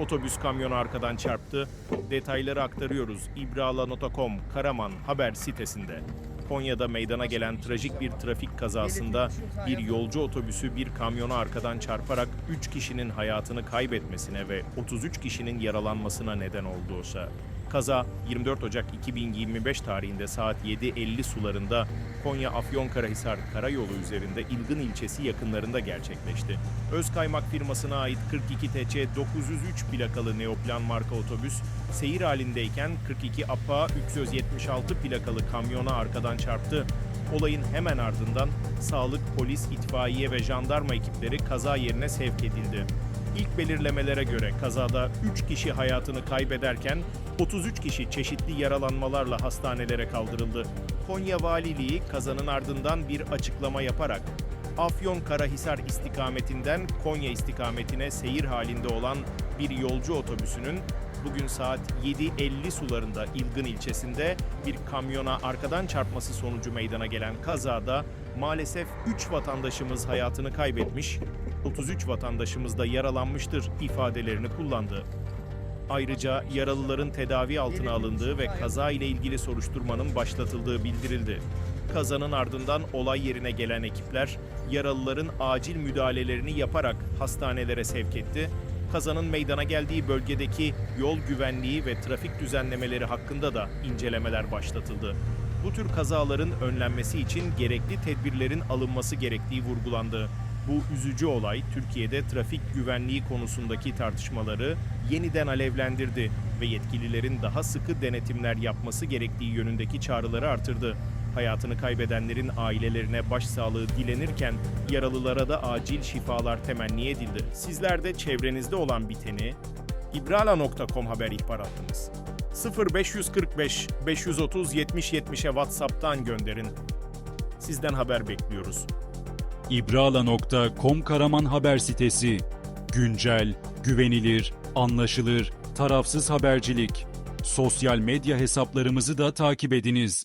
Otobüs kamyonu arkadan çarptı. Detayları aktarıyoruz. İbrala.com Karaman haber sitesinde. Konya'da meydana gelen trajik bir trafik kazasında bir yolcu otobüsü bir kamyona arkadan çarparak 3 kişinin hayatını kaybetmesine ve 33 kişinin yaralanmasına neden olduğusa. Kaza 24 Ocak 2025 tarihinde saat 7.50 sularında Konya Afyonkarahisar Karayolu üzerinde İlgın ilçesi yakınlarında gerçekleşti. Özkaymak firmasına ait 42 TC 903 plakalı Neoplan marka otobüs seyir halindeyken 42 APA 376 plakalı kamyona arkadan çarptı. Olayın hemen ardından sağlık, polis, itfaiye ve jandarma ekipleri kaza yerine sevk edildi. İlk belirlemelere göre kazada 3 kişi hayatını kaybederken 33 kişi çeşitli yaralanmalarla hastanelere kaldırıldı. Konya Valiliği kazanın ardından bir açıklama yaparak Afyon Karahisar istikametinden Konya istikametine seyir halinde olan bir yolcu otobüsünün bugün saat 7.50 sularında İlgın ilçesinde bir kamyona arkadan çarpması sonucu meydana gelen kazada maalesef 3 vatandaşımız hayatını kaybetmiş, 33 vatandaşımız da yaralanmıştır ifadelerini kullandı. Ayrıca yaralıların tedavi altına alındığı ve kaza ile ilgili soruşturmanın başlatıldığı bildirildi. Kazanın ardından olay yerine gelen ekipler yaralıların acil müdahalelerini yaparak hastanelere sevk etti. Kazanın meydana geldiği bölgedeki yol güvenliği ve trafik düzenlemeleri hakkında da incelemeler başlatıldı. Bu tür kazaların önlenmesi için gerekli tedbirlerin alınması gerektiği vurgulandı. Bu üzücü olay Türkiye'de trafik güvenliği konusundaki tartışmaları yeniden alevlendirdi ve yetkililerin daha sıkı denetimler yapması gerektiği yönündeki çağrıları artırdı. Hayatını kaybedenlerin ailelerine başsağlığı dilenirken yaralılara da acil şifalar temenni edildi. Sizler de çevrenizde olan biteni ibrala.com haber ihbar hattımız 0545 530 70 70'e WhatsApp'tan gönderin. Sizden haber bekliyoruz. İbrala.com Karaman haber sitesi. Güncel, güvenilir, anlaşılır, tarafsız habercilik. Sosyal medya hesaplarımızı da takip ediniz.